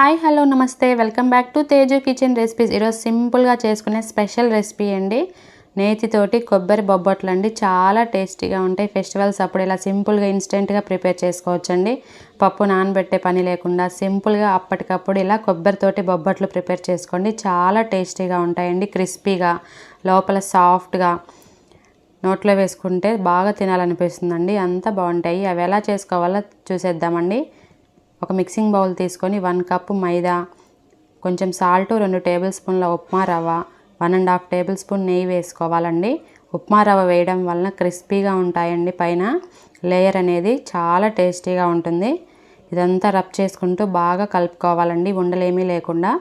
Hi hello నమస్తే. Welcome back to Teju kitchen recipes. ఈరోజు సింపుల్గా చేసుకునే స్పెషల్ రెసిపీ అండి. నేతితోటి కొబ్బరి బొబ్బట్లు అండి చాలా టేస్టీగా ఉంటాయి. ఫెస్టివల్స్ అప్పుడు ఇలా సింపుల్గా ఇన్స్టెంట్గా ప్రిపేర్ చేసుకోవచ్చండి. పప్పు నానబెట్టే పని లేకుండా సింపుల్గా అప్పటికప్పుడు ఇలా కొబ్బరితోటి బొబ్బట్లు ప్రిపేర్ చేసుకోండి. చాలా టేస్టీగా ఉంటాయండి. క్రిస్పీగా లోపల సాఫ్ట్గా నోట్లో వేసుకుంటే బాగా తినాలనిపిస్తుందండి. అంత బాగుంటాయి. అవి ఎలా చేసుకోవాలో చూసేద్దామండి. ఒక మిక్సింగ్ బౌల్ తీసుకొని వన్ కప్పు మైదా కొంచెం సాల్ట్ రెండు టేబుల్ స్పూన్ల ఉప్మా రవ్వ one and half tablespoon నెయ్యి వేసుకోవాలండి. ఉప్మా రవ్వ వేయడం వలన క్రిస్పీగా ఉంటాయండి. పైన లేయర్ అనేది చాలా టేస్టీగా ఉంటుంది. ఇదంతా రబ్ చేసుకుంటూ బాగా కలుపుకోవాలండి. ఉండలేమీ లేకుండా.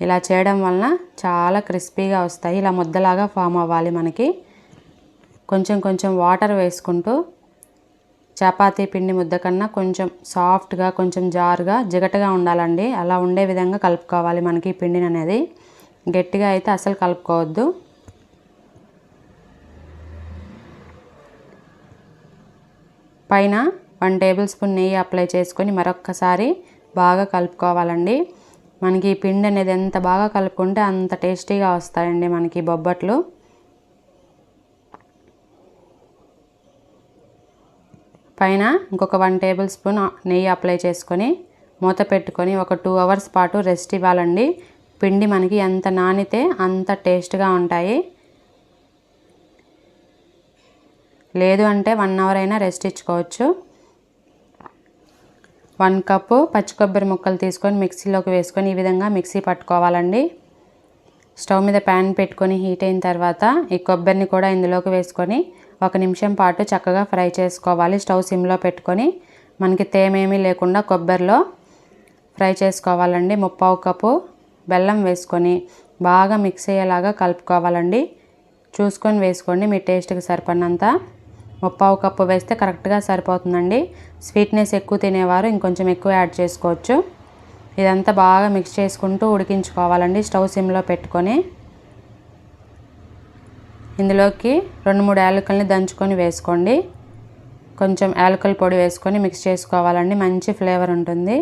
ఇలా చేయడం వలన చాలా క్రిస్పీగా వస్తాయి. ఇలా ముద్దలాగా ఫామ్ అవ్వాలి మనకి. కొంచెం కొంచెం వాటర్ వేసుకుంటూ చపాతీ పిండి ముద్ద కన్నా కొంచెం సాఫ్ట్గా కొంచెం జారుగా జిగటగా ఉండాలండి. అలా ఉండే విధంగా కలుపుకోవాలి మనకి ఈ పిండిని అనేది. గట్టిగా అయితే అసలు కలుపుకోవద్దు. పైన వన్ టేబుల్ స్పూన్ నెయ్యి అప్లై చేసుకొని మరొక్కసారి బాగా కలుపుకోవాలండి. మనకి ఈ పిండి అనేది ఎంత బాగా కలుపుకుంటే అంత టేస్టీగా వస్తాయండి మనకి బొబ్బట్లు. పైన ఇంకొక వన్ టేబుల్ స్పూన్ నెయ్యి అప్లై చేసుకొని మూత పెట్టుకొని ఒక టూ అవర్స్ పాటు రెస్ట్ ఇవ్వాలండి. పిండి మనకి ఎంత నానితే అంత టేస్ట్గా ఉంటాయి. లేదు అంటే వన్ అవర్ అయినా రెస్ట్ ఇచ్చుకోవచ్చు. వన్ కప్పు పచ్చి కొబ్బరి ముక్కలు తీసుకొని మిక్సీలోకి వేసుకొని ఈ విధంగా మిక్సీ పట్టుకోవాలండి. స్టవ్ మీద ప్యాన్ పెట్టుకొని హీట్ అయిన తర్వాత ఈ కొబ్బరిని కూడా ఇందులోకి వేసుకొని ఒక నిమిషం పాటు చక్కగా ఫ్రై చేసుకోవాలి. స్టవ్ సిమ్లో పెట్టుకొని మనకి తేమేమీ లేకుండా కొబ్బరిలో ఫ్రై చేసుకోవాలండి. ముప్పావు కప్పు బెల్లం వేసుకొని బాగా మిక్స్ అయ్యేలాగా కలుపుకోవాలండి. చూసుకొని వేసుకోండి మీ టేస్ట్కి సరిపడినంత. ముప్పావు కప్పు వేస్తే కరెక్ట్గా సరిపోతుందండి. స్వీట్నెస్ ఎక్కువ తినేవారు ఇంకొంచెం ఎక్కువ యాడ్ చేసుకోవచ్చు. ఇదంతా బాగా మిక్స్ చేసుకుంటూ ఉడికించుకోవాలండి. స్టవ్ సిమ్లో పెట్టుకొని ఇందులోకి రెండు మూడు యాలకుల్ని దంచుకొని వేసుకోండి. కొంచెం యాలకుల పొడి వేసుకొని మిక్స్ చేసుకోవాలండి. మంచి ఫ్లేవర్ ఉంటుంది.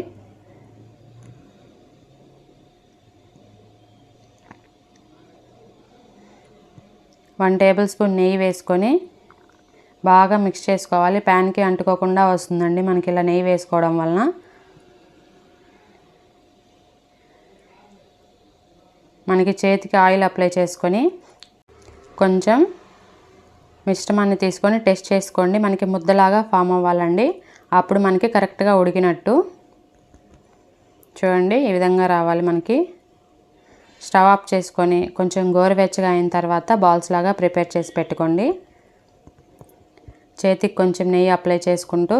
వన్ టేబుల్ స్పూన్ నెయ్యి వేసుకొని బాగా మిక్స్ చేసుకోవాలి. ప్యాన్కి అంటుకోకుండా వస్తుందండి మనకి ఇలా నెయ్యి వేసుకోవడం వలన. మనకి చేతికి ఆయిల్ అప్లై చేసుకొని కొంచెం మిశ్రమాన్ని తీసుకొని టెస్ట్ చేసుకోండి. మనకి ముద్దలాగా ఫామ్ అవ్వాలండి. అప్పుడు మనకి కరెక్ట్గా ఉడికినట్టు చూడండి ఈ విధంగా రావాలి మనకి. స్టవ్ ఆఫ్ చేసుకొని కొంచెం గోరువెచ్చగా అయిన తర్వాత బాల్స్ లాగా ప్రిపేర్ చేసి పెట్టుకోండి. చేతికి కొంచెం నెయ్యి అప్లై చేసుకుంటూ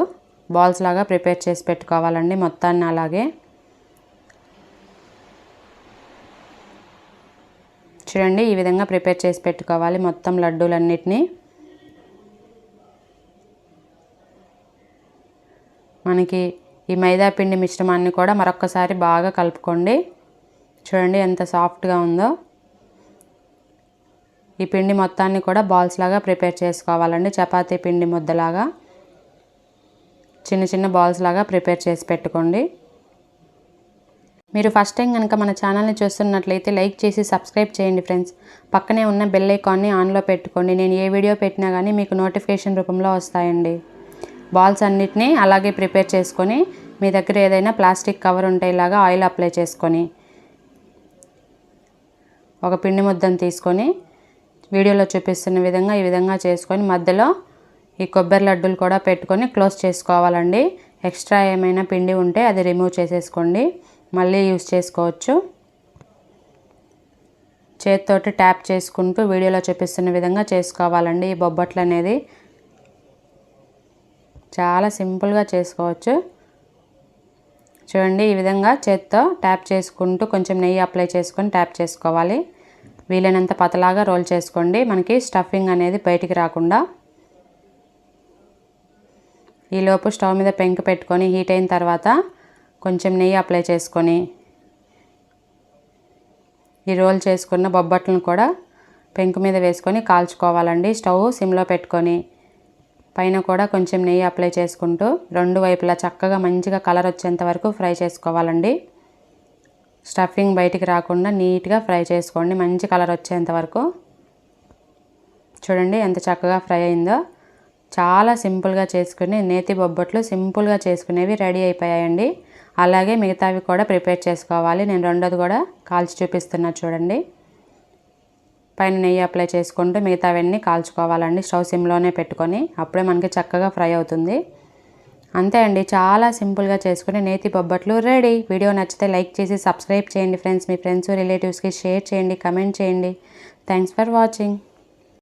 బాల్స్ లాగా ప్రిపేర్ చేసి పెట్టుకోవాలండి మొత్తాన్ని అలాగే. చూడండి ఈ విధంగా ప్రిపేర్ చేసి పెట్టుకోవాలి మొత్తం లడ్డూలన్నిటినీ. మనకి ఈ మైదా పిండి మిశ్రమాన్ని కూడా మరొకసారి బాగా కలుపుకోండి. చూడండి ఎంత సాఫ్ట్గా ఉందో. ఈ పిండి మొత్తాన్ని కూడా బాల్స్ లాగా ప్రిపేర్ చేసుకోవాలండి చపాతీ పిండి ముద్దలాగా. చిన్న చిన్న బాల్స్ లాగా ప్రిపేర్ చేసి పెట్టుకోండి. మీరు ఫస్ట్ టైం కనుక మన ఛానల్ని చూస్తున్నట్లయితే లైక్ చేసి సబ్స్క్రైబ్ చేయండి ఫ్రెండ్స్ పక్కనే ఉన్న బెల్ ఐకాన్ని ఆన్లో పెట్టుకోండి. నేను ఏ వీడియో పెట్టినా కానీ మీకు నోటిఫికేషన్ రూపంలో వస్తాయండి. బాల్స్ అన్నిటినీ అలాగే ప్రిపేర్ చేసుకొని మీ దగ్గర ఏదైనా ప్లాస్టిక్ కవర్ ఉంటే ఇలాగా ఆయిల్ అప్లై చేసుకొని ఒక పిండి ముద్దను తీసుకొని వీడియోలో చూపిస్తున్న విధంగా ఈ విధంగా చేసుకొని మధ్యలో ఈ కొబ్బరి లడ్డూలు కూడా పెట్టుకొని క్లోజ్ చేసుకోవాలండి. ఎక్స్ట్రా ఏమైనా పిండి ఉంటే అది రిమూవ్ చేసేసుకోండి. మళ్ళీ యూస్ చేసుకోవచ్చు. చేతితోటి ట్యాప్ చేసుకుంటూ వీడియోలో చూపిస్తున్న విధంగా చేసుకోవాలండి. ఈ బొబ్బట్లు అనేది చాలా సింపుల్గా చేసుకోవచ్చు. చూడండి ఈ విధంగా చేత్తో ట్యాప్ చేసుకుంటూ కొంచెం నెయ్యి అప్లై చేసుకొని ట్యాప్ చేసుకోవాలి. వీలైనంత పతలాగా రోల్ చేసుకోండి. మనకి స్టఫింగ్ అనేది బయటికి రాకుండా. ఈలోపు స్టవ్ మీద పెంక పెట్టుకొని హీట్ అయిన తర్వాత కొంచెం నెయ్యి అప్లై చేసుకొని ఈ రోల్ చేసుకున్న బొబ్బట్లను కూడా పెంకు మీద వేసుకొని కాల్చుకోవాలండి. స్టవ్ సిమ్లో పెట్టుకొని పైన కూడా కొంచెం నెయ్యి అప్లై చేసుకుంటూ రెండు వైపులా చక్కగా మంచిగా కలర్ వచ్చేంత వరకు ఫ్రై చేసుకోవాలండి. స్టఫింగ్ బయటికి రాకుండా నీట్గా ఫ్రై చేసుకోండి. మంచి కలర్ వచ్చేంత వరకు. చూడండి ఎంత చక్కగా ఫ్రై అయిందో. చాలా సింపుల్గా చేసుకుని నేతి బొబ్బట్లు సింపుల్గా చేసుకునేవి రెడీ అయిపోయాయండి. అలాగే మిగతావి కూడా ప్రిపేర్ చేసుకోవాలి. నేను రెండోది కూడా కాల్చి చూపిస్తున్నా చూడండి. పైన నెయ్యి అప్లై చేసుకుంటూ మిగతావన్నీ కాల్చుకోవాలండి. స్టవ్ సిమ్లోనే పెట్టుకొని అప్పుడే మనకి చక్కగా ఫ్రై అవుతుంది. అంతే అండి. చాలా సింపుల్గా చేసుకుని నేతి బొబ్బట్లు రెడీ. వీడియో నచ్చితే లైక్ చేసి సబ్స్క్రైబ్ చేయండి ఫ్రెండ్స్. మీ ఫ్రెండ్స్ రిలేటివ్స్కి షేర్ చేయండి కమెంట్ చేయండి. Thanks for watching.